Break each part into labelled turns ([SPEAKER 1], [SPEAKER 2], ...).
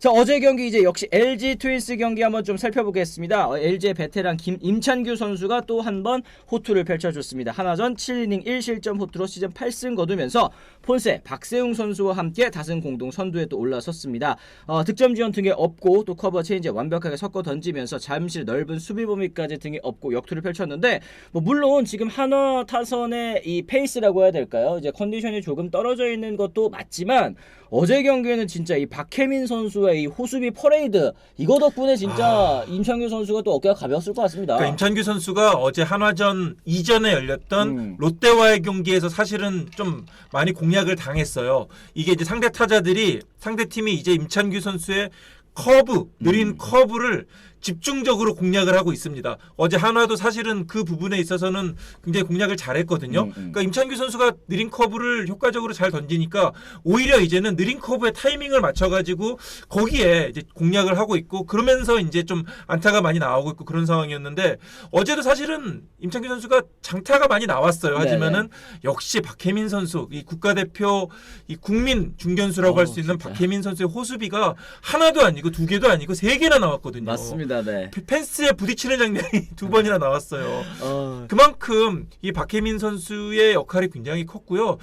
[SPEAKER 1] 자 어제 경기 이제 역시 LG 트윈스 경기 한번 좀 살펴보겠습니다. 어, LG의 베테랑 김 임찬규 선수가 또 한 번 호투를 펼쳐줬습니다. 하나전 7이닝 1실점 호투로 시즌 8승 거두면서 폰세 박세웅 선수와 함께 다승 공동 선두에 또 올라섰습니다. 어, 득점 지원 등에 없고 또 커버 체인지 완벽하게 섞어 던지면서 잠실 넓은 수비 범위까지 등에 없고 역투를 펼쳤는데 뭐 물론 지금 한화 타선의 이 페이스라고 해야 될까요? 이제 컨디션이 조금 떨어져 있는 것도 맞지만 어제 경기에는 진짜 이 박혜민 선수의 이 호수비 퍼레이드 이거 덕분에 진짜 임창규 선수가 또 어깨가 가벼웠을 것 같습니다.
[SPEAKER 2] 그러니까 임찬규 선수가 어제 한화전 이전에 열렸던
[SPEAKER 1] 음.
[SPEAKER 2] 롯데와의 경기에서 사실은 좀 많이 공 략을 당했어요. 이게 이제 상대 타자들이 상대 팀이 이제 임찬규 선수의 커브 느린
[SPEAKER 1] 음.
[SPEAKER 2] 커브를 집중적으로 공략을 하고 있습니다. 어제 한화도 사실은 그 부분에 있어서는 굉장히 공략을 잘했거든요.
[SPEAKER 1] 음, 음.
[SPEAKER 2] 그러니까 임찬규 선수가 느린 커브를 효과적으로 잘 던지니까 오히려 이제는 느린 커브의 타이밍을 맞춰가지고 거기에 이제 공략을 하고 있고 그러면서 이제 좀 안타가 많이 나오고 있고 그런 상황이었는데 어제도 사실은 임창규 선수가 장타가 많이 나왔어요. 하지만은 역시 박혜민 선수 이 국가대표 이 국민 중견수라고 할 수 있는
[SPEAKER 1] 진짜.
[SPEAKER 2] 박혜민 선수의 호수비가 하나도 아니고 두 개도 아니고 세 개나 나왔거든요.
[SPEAKER 1] 맞습니다. 네.
[SPEAKER 2] 펜스에 부딪히는 장면이 두 번이나 나왔어요.
[SPEAKER 1] 어,
[SPEAKER 2] 그만큼 이 박혜민 선수의 역할이 굉장히 컸고요.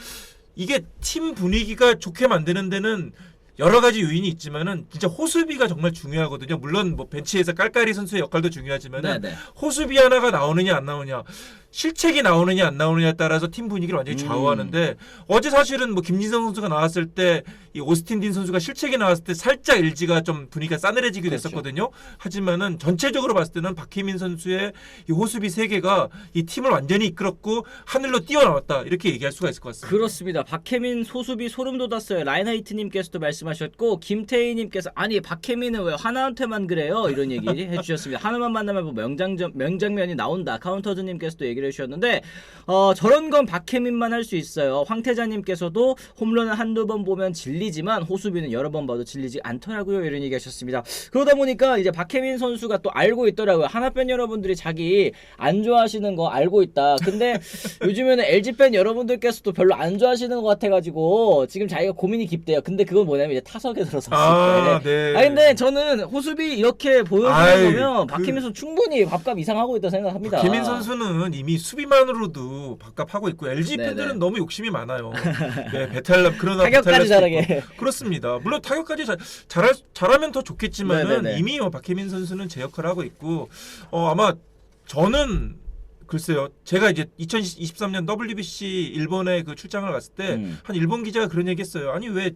[SPEAKER 2] 이게 팀 분위기가 좋게 만드는 데는 여러 가지 요인이 있지만은 진짜 호수비가 정말 중요하거든요. 물론 뭐 벤치에서 깔깔이 선수의 역할도 중요하지만은
[SPEAKER 1] 네네.
[SPEAKER 2] 호수비 하나가 나오느냐 안 나오느냐 실책이 나오느냐 안 나오느냐에 따라서 팀 분위기를 완전히
[SPEAKER 1] 음.
[SPEAKER 2] 좌우하는데 어제 사실은 뭐 김진성 선수가 나왔을 때 이 오스틴 딘 선수가 실책이 나왔을 때 살짝 LG가 좀 분위기가 싸늘해지게
[SPEAKER 1] 그렇죠.
[SPEAKER 2] 됐었거든요. 하지만은 전체적으로 봤을 때는 박혜민 선수의 이 호수비 세 개가 이 팀을 완전히 이끌었고 하늘로 뛰어나왔다 이렇게 얘기할 수가 있을 것 같습니다.
[SPEAKER 1] 그렇습니다. 박혜민 소수비 소름 돋았어요. 라인하이트님께서도 말씀하셨고 김태희님께서 아니 박혜민은 왜 하나한테만 그래요? 이런 얘기 해주셨습니다. 하나만 만나면 뭐 명장면 명장면이 나온다. 카운터즈님께서도 얘기 를 해주셨는데 어, 저런 건 박혜민만 할 수 있어요. 황태자님께서도 홈런을 한두 번 보면 질리지만 호수비는 여러 번 봐도 질리지 않더라고요. 이런 얘기 하셨습니다. 그러다 보니까 이제 박혜민 선수가 또 알고 있더라고요. 하나팬 여러분들이 자기 안 좋아하시는 거 알고 있다. 근데 요즘에는 LG 팬 여러분들께서도 별로 안 좋아하시는 것 같아가지고 지금 자기가 고민이 깊대요. 근데 그건 뭐냐면 이제 타석에 들어섰을
[SPEAKER 2] 아,
[SPEAKER 1] 때.
[SPEAKER 2] 네.
[SPEAKER 1] 아 근데 저는 호수비 이렇게 보여주는
[SPEAKER 2] 아이,
[SPEAKER 1] 거면
[SPEAKER 2] 그-
[SPEAKER 1] 박혜민 선수 충분히 밥값 이상하고 있다 생각합니다.
[SPEAKER 2] 박혜민 선수는 이미 수비만으로도 밥값하고 있고 LG
[SPEAKER 1] 네네.
[SPEAKER 2] 팬들은 너무 욕심이 많아요. 네, 베탈람 그러나
[SPEAKER 1] 타격까지 잘하게.
[SPEAKER 2] 그렇습니다. 물론 타격까지 잘 잘할, 잘하면 더 좋겠지만은
[SPEAKER 1] 네네네.
[SPEAKER 2] 이미 뭐 박혜민 선수는 제 역할을 하고 있고 어 아마 저는 글쎄요. 제가 이제 2023년 WBC 일본에 그 출장을 갔을 때 한
[SPEAKER 1] 음.
[SPEAKER 2] 일본 기자가 그런 얘기했어요. 아니 왜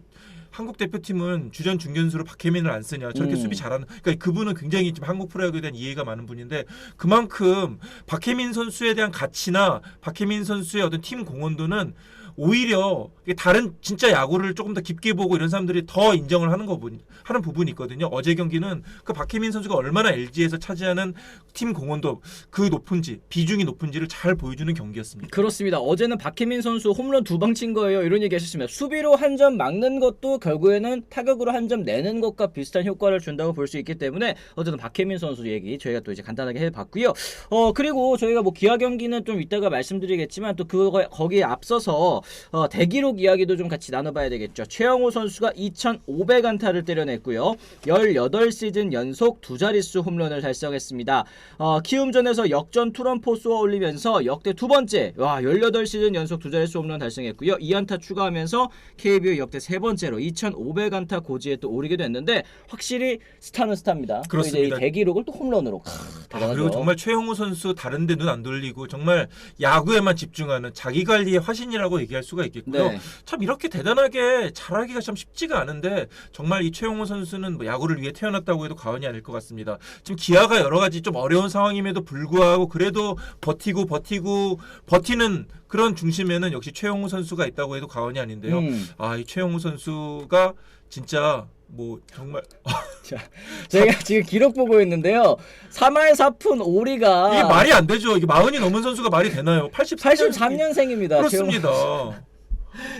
[SPEAKER 2] 한국 대표팀은 주전 중견수로 박혜민을 안 쓰냐 저렇게
[SPEAKER 1] 음.
[SPEAKER 2] 수비 잘하는 그러니까 그분은 굉장히 좀 한국 프로야구에 대한 이해가 많은 분인데 그만큼 박혜민 선수에 대한 가치나 박혜민 선수의 어떤 팀 공헌도는 오히려 다른 진짜 야구를 조금 더 깊게 보고 이런 사람들이 더 인정을 하는 거 부- 하는 부분이 있거든요. 어제 경기는 그 박혜민 선수가 얼마나 LG에서 차지하는 팀 공헌도 그 높은지 비중이 높은지를 잘 보여주는 경기였습니다.
[SPEAKER 1] 그렇습니다. 어제는 박혜민 선수 홈런 두 방 친 거예요. 이런 얘기 하셨습니다. 수비로 한 점 막는 것도 결국에는 타격으로 한 점 내는 것과 비슷한 효과를 준다고 볼 수 있기 때문에 어쨌든 박혜민 선수 얘기 저희가 또 이제 간단하게 해봤고요. 어 그리고 저희가 뭐 기아 경기는 좀 이따가 말씀드리겠지만 또 그거 거기에 앞서서 어, 대기록 이야기도 좀 같이 나눠봐야 되겠죠. 최영호 선수가 2,500안타를 때려냈고요. 18시즌 연속 두 자릿수 홈런을 달성했습니다. 어, 키움전에서 역전 투런포 쏘아 올리면서 역대 두 번째 와 18시즌 연속 두 자릿수 홈런 달성했고요. 2안타 추가하면서 KBO 역대 세 번째로 2,500안타 고지에 또 오르게 됐는데 확실히 스타는 스타입니다.
[SPEAKER 2] 그렇습니다.
[SPEAKER 1] 이 대기록을 또 홈런으로 크,
[SPEAKER 2] 아,
[SPEAKER 1] 대단하죠.
[SPEAKER 2] 그리고 정말 최영우 선수 다른데 눈 안 돌리고 정말 야구에만 집중하는 자기 관리의 화신이라고 얘기 할 수가 있겠고요.
[SPEAKER 1] 네.
[SPEAKER 2] 참 이렇게 대단하게 잘하기가 참 쉽지가 않은데 정말 이 최용호 선수는 뭐 야구를 위해 태어났다고 해도 과언이 아닐 것 같습니다. 지금 기아가 여러 가지 좀 어려운 상황임에도 불구하고 그래도 버티고 버티고 버티는 그런 중심에는 역시 최용호 선수가 있다고 해도 과언이 아닌데요.
[SPEAKER 1] 음.
[SPEAKER 2] 아이 최용호 선수가 진짜 뭐 정말
[SPEAKER 1] 제가 지금 기록 보고 있는데요. 3할 4푼 오리가
[SPEAKER 2] 이게 말이 안 되죠. 이게 마흔이 넘은 선수가 말이 되나요? 83년
[SPEAKER 1] 83년생입니다.
[SPEAKER 2] 그렇습니다.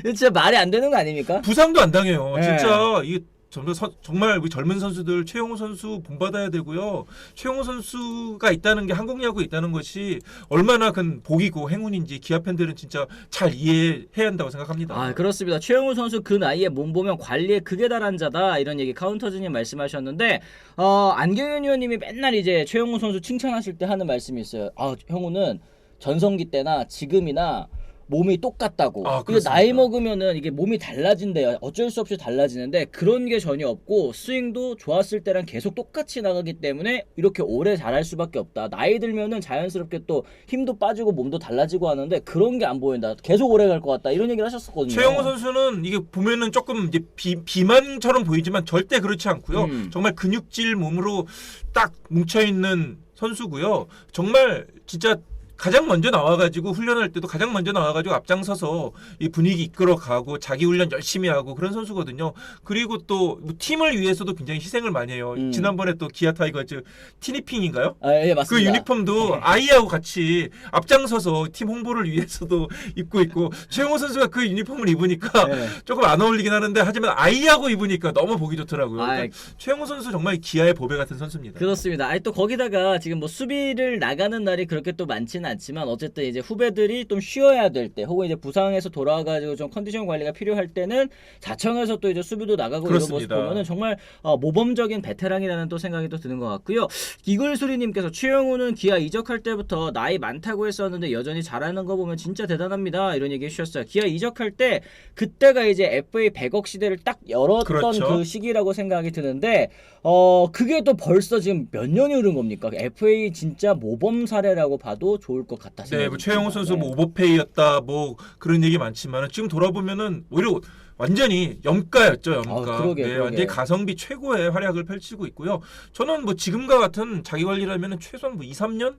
[SPEAKER 1] 진짜 말이 안 되는 거 아닙니까?
[SPEAKER 2] 부상도 안 당해요.
[SPEAKER 1] 네.
[SPEAKER 2] 진짜 이 정말, 선- 정말 우리 젊은 선수들 최용호 선수 본받아야 되고요. 최용호 선수가 있다는 게 한국 야구에 있다는 것이 얼마나 큰 복이고 행운인지 기아 팬들은 진짜 잘 이해해야 한다고 생각합니다.
[SPEAKER 1] 아 그렇습니다. 최영우 선수 그 나이에 몸 보면 관리에 극에 달한 자다 이런 얘기 카운터즈님 말씀하셨는데 어, 안경현 의원님이 맨날 이제 최영우 선수 칭찬하실 때 하는 말씀이 있어요. 아 형우는 전성기 때나 지금이나 몸이 똑같다고.
[SPEAKER 2] 아, 그렇습니까?
[SPEAKER 1] 나이 먹으면은 이게 몸이 달라진대요. 어쩔 수 없이 달라지는데 그런 게 전혀 없고 스윙도 좋았을 때랑 계속 똑같이 나가기 때문에 이렇게 오래 잘할 수밖에 없다. 나이 들면은 자연스럽게 또 힘도 빠지고 몸도 달라지고 하는데 그런 게 안 보인다. 계속 오래 갈 것 같다. 이런 얘기를 하셨었거든요.
[SPEAKER 2] 최영호 선수는 이게 보면은 조금 이제 비, 비만처럼 보이지만 절대 그렇지 않고요.
[SPEAKER 1] 음.
[SPEAKER 2] 정말 근육질 몸으로 딱 뭉쳐 있는 선수고요. 정말 진짜 가장 먼저 나와가지고 훈련할 때도 가장 먼저 나와가지고 앞장서서 이 분위기 이끌어가고 자기 훈련 열심히 하고 그런 선수거든요. 그리고 또뭐 팀을 위해서도 굉장히 희생을 많이 해요.
[SPEAKER 1] 음.
[SPEAKER 2] 지난번에 또 기아 타이거즈 티니핑인가요?
[SPEAKER 1] 아, 예,
[SPEAKER 2] 그
[SPEAKER 1] 맞습니다.
[SPEAKER 2] 유니폼도 아이하고 같이 앞장서서 팀 홍보를 위해서도 입고 있고 최영호 선수가 그 유니폼을 입으니까
[SPEAKER 1] 네.
[SPEAKER 2] 조금 안 어울리긴 하는데 하지만 아이하고 입으니까 너무 보기 좋더라고요.
[SPEAKER 1] 아이,
[SPEAKER 2] 그러니까 최영호 선수 정말 기아의 보배 같은 선수입니다.
[SPEAKER 1] 그렇습니다. 아니 또 거기다가 지금 뭐 수비를 나가는 날이 그렇게 또 많지는 않지만 어쨌든 이제 후배들이 좀 쉬어야 될 때 혹은 이제 부상에서 돌아와가지고 좀 컨디션 관리가 필요할 때는 자청해서 또 이제 수비도 나가고 이런 모습
[SPEAKER 2] 그렇습니다.
[SPEAKER 1] 보면은 정말 어, 모범적인 베테랑이라는 또 생각이 또 드는 것 같고요. 이글수리님께서 최영우는 기아 이적할 때부터 나이 많다고 했었는데 여전히 잘하는 거 보면 진짜 대단합니다. 이런 얘기 해주셨어요. 기아 이적할 때 그때가 이제 FA 100억 시대를 딱 열었던
[SPEAKER 2] 그렇죠.
[SPEAKER 1] 그 시기라고 생각이 드는데 어 그게 또 벌써 지금 몇 년이 흐른 겁니까? FA 진짜 모범 사례라고 봐도 좋을 것 같다
[SPEAKER 2] 네, 뭐 최영호. 선수
[SPEAKER 1] 네.
[SPEAKER 2] 뭐 오버페이였다 뭐 그런 얘기 많지만 지금 돌아보면은 오히려 완전히 염가였죠 염가.
[SPEAKER 1] 아, 그러게,
[SPEAKER 2] 네,
[SPEAKER 1] 그러게.
[SPEAKER 2] 완전히 가성비 최고의 활약을 펼치고 있고요. 저는 뭐 지금과 같은 자기 관리라면은 최소한 뭐 2, 3년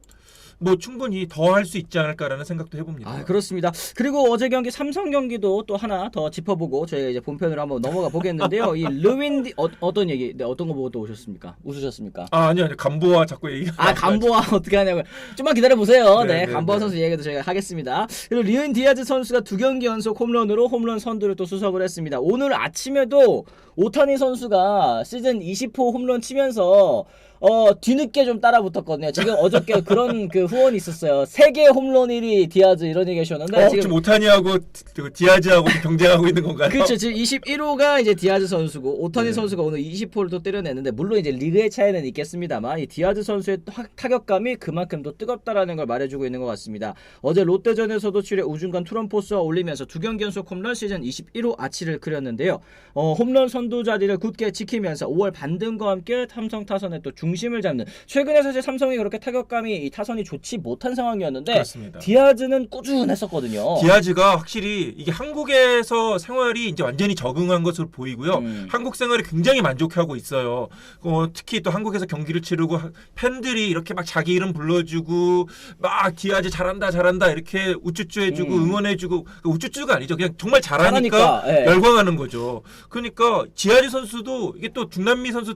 [SPEAKER 2] 뭐 충분히 더 할 수 있지 않을까라는 생각도 해봅니다.
[SPEAKER 1] 아 그렇습니다. 그리고 어제 경기 삼성 경기도 또 하나 더 짚어보고 저희가 이제 본편으로 한번 넘어가 보겠는데요. 이 르윈디 어, 어떤 얘기, 네, 어떤 거 보고 또 오셨습니까? 웃으셨습니까?
[SPEAKER 2] 아 아니요 아니요 감보와 자꾸 얘기.
[SPEAKER 1] 아 간보아 어떻게 하냐고요. 좀만 기다려 보세요. 네,
[SPEAKER 2] 네, 네,
[SPEAKER 1] 간보아
[SPEAKER 2] 네.
[SPEAKER 1] 선수 얘기도 저희가 하겠습니다. 그리고 리은 디아즈 선수가 두 경기 연속 홈런으로 홈런 선두를 또 수석을 했습니다. 오늘 아침에도 오타니 선수가 시즌 20호 홈런 치면서 어 뒤늦게 좀 따라 붙었거든요. 지금 어저께 그런 그 후원이 있었어요. 세계 홈런 1위 디아즈 이런 얘기 하셨는데
[SPEAKER 2] 어,
[SPEAKER 1] 지금
[SPEAKER 2] 오타니하고 그 디아즈하고 경쟁하고 있는 건가요?
[SPEAKER 1] 그렇죠. 지금 21호가 이제 디아즈 선수고 오타니
[SPEAKER 2] 네.
[SPEAKER 1] 선수가 오늘 20호를 또 때려냈는데 물론 이제 리그의 차이는 있겠습니다만 이 디아즈 선수의 타- 타격감이 그만큼 더 뜨겁다라는 걸 말해주고 있는 것 같습니다. 어제 롯데전에서도 7회 우중간 투런 포스와 올리면서 두 경기 연속 홈런 시즌 21호 아치를 그렸는데요. 어, 홈런 선두 자리를 굳게 지키면서 5월 반등과 함께 삼성 타선의 또중 심을 잡는 최근에 사실 삼성이 그렇게 타격감이 이 타선이 좋지 못한 상황이었는데
[SPEAKER 2] 그렇습니다.
[SPEAKER 1] 디아즈는 꾸준했었거든요.
[SPEAKER 2] 디아즈가 확실히 이게 한국에서 생활이 이제 완전히 적응한 것으로 보이고요.
[SPEAKER 1] 음.
[SPEAKER 2] 한국 생활에 굉장히 만족하고 있어요. 어, 특히 또 한국에서 경기를 치르고 하- 팬들이 이렇게 막 자기 이름 불러주고 막 디아즈 잘한다 잘한다 이렇게 우쭈쭈 해주고
[SPEAKER 1] 음.
[SPEAKER 2] 응원해주고 그 우쭈쭈가 아니죠. 그냥 정말 잘하니까,
[SPEAKER 1] 잘하니까, 예.
[SPEAKER 2] 열광하는 거죠. 그러니까 디아즈 선수도 이게 또 중남미 선수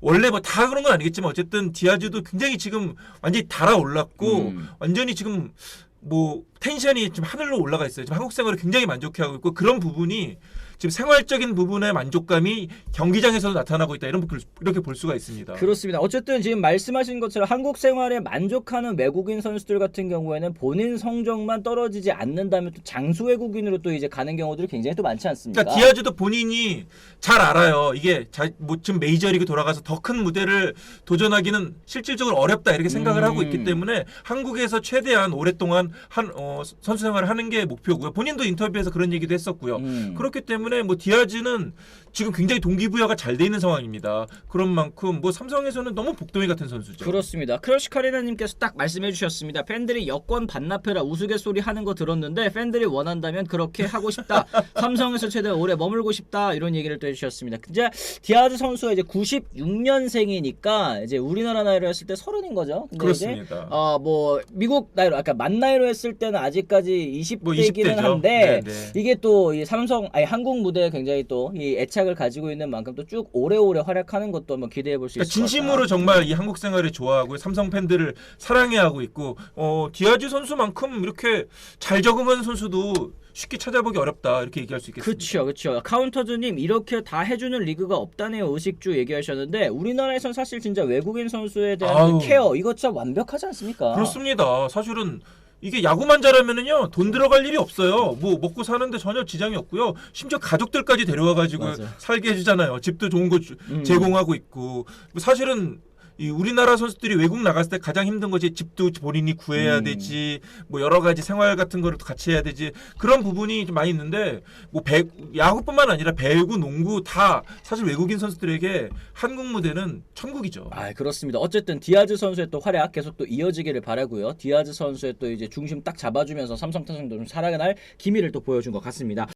[SPEAKER 2] 원래 뭐 다 그런 건 아니겠 지만 어쨌든 디아즈도 굉장히 지금 완전히 달아올랐고
[SPEAKER 1] 음.
[SPEAKER 2] 완전히 지금 뭐 텐션이 좀 하늘로 올라가 있어요. 지금 한국 생활에 굉장히 만족해하고 있고 그런 부분이 지금 생활적인 부분의 만족감이 경기장에서도 나타나고 있다. 이런 볼- 이렇게 볼 수가 있습니다.
[SPEAKER 1] 그렇습니다. 어쨌든 지금 말씀하신 것처럼 한국 생활에 만족하는 외국인 선수들 같은 경우에는 본인 성적만 떨어지지 않는다면 또 장수 외국인으로 또 이제 가는 경우들이 굉장히 또 많지 않습니까?
[SPEAKER 2] 그러니까 디아즈도 본인이 잘 알아요. 이게 자, 뭐 지금 메이저리그 돌아가서 더 큰 무대를 도전하기는 실질적으로 어렵다 이렇게 생각을
[SPEAKER 1] 음.
[SPEAKER 2] 하고 있기 때문에 한국에서 최대한 오랫동안 한 어, 선수 생활을 하는 게 목표고요. 본인도 인터뷰에서 그런 얘기도 했었고요.
[SPEAKER 1] 음.
[SPEAKER 2] 그렇기 때문에 뭐 디아즈는 지금 굉장히 동기부여가 잘 돼 있는 상황입니다. 그런 만큼 뭐 삼성에서는 너무 복덩이 같은 선수죠.
[SPEAKER 1] 그렇습니다. 크러시카리나님께서 딱 말씀해 주셨습니다. 팬들이 여권 반납해라 우스갯소리 하는 거 들었는데 팬들이 원한다면 그렇게 하고 싶다. 삼성에서 최대한 오래 머물고 싶다. 이런 얘기를 또 해주셨습니다. 이제 디아즈 선수가 이제 96년생이니까 이제 우리나라 나이로 했을 때 서른인 거죠. 근데 이제
[SPEAKER 2] 그렇습니다.
[SPEAKER 1] 어뭐 미국 나이로 아까 만 나이로 했을 때는 아직까지 20대이기는
[SPEAKER 2] 뭐 20대 죠.
[SPEAKER 1] 한데
[SPEAKER 2] 네, 네.
[SPEAKER 1] 이게 또이 삼성 아니 한국 한국 무대에 굉장히 또 이 애착을 가지고 있는 만큼 또 쭉 오래오래 활약하는 것도 한번 기대해 볼 수 있을 것 같다.
[SPEAKER 2] 진심으로 정말 이 한국 생활을 좋아하고 삼성 팬들을 사랑해하고 있고 어 디아즈 선수만큼 이렇게 잘 적응하는 선수도 쉽게 찾아보기 어렵다 이렇게 얘기할 수 있겠습니다.
[SPEAKER 1] 그렇죠, 그렇죠. 카운터즈님 이렇게 다 해주는 리그가 없다네요. 의식주 얘기하셨는데 우리나라에선 사실 진짜 외국인 선수에 대한
[SPEAKER 2] 아우.
[SPEAKER 1] 그 케어 이것 참 완벽하지 않습니까?
[SPEAKER 2] 그렇습니다. 사실은 이게 야구만 잘하면은요 돈 들어갈 일이 없어요. 뭐 먹고 사는데 전혀 지장이 없고요. 심지어 가족들까지 데려와 가지고
[SPEAKER 1] 맞아.
[SPEAKER 2] 살게 해주잖아요. 집도 좋은 거 주-
[SPEAKER 1] 음.
[SPEAKER 2] 제공하고 있고 사실은 이 우리나라 선수들이 외국 나갔을 때 가장 힘든 것이 집도 본인이 구해야
[SPEAKER 1] 음.
[SPEAKER 2] 되지 뭐 여러 가지 생활 같은 거를 또 같이 해야 되지 그런 부분이 좀 많이 있는데 뭐 배, 야구뿐만 아니라 배구 농구 다 사실 외국인 선수들에게 한국 무대는 천국이죠.
[SPEAKER 1] 아 그렇습니다. 어쨌든 디아즈 선수의 또 활약 계속 또 이어지기를 바라고요. 디아즈 선수의 또 이제 중심 딱 잡아주면서 삼성 타선도 좀 살아날 기미를 또 보여준 것 같습니다.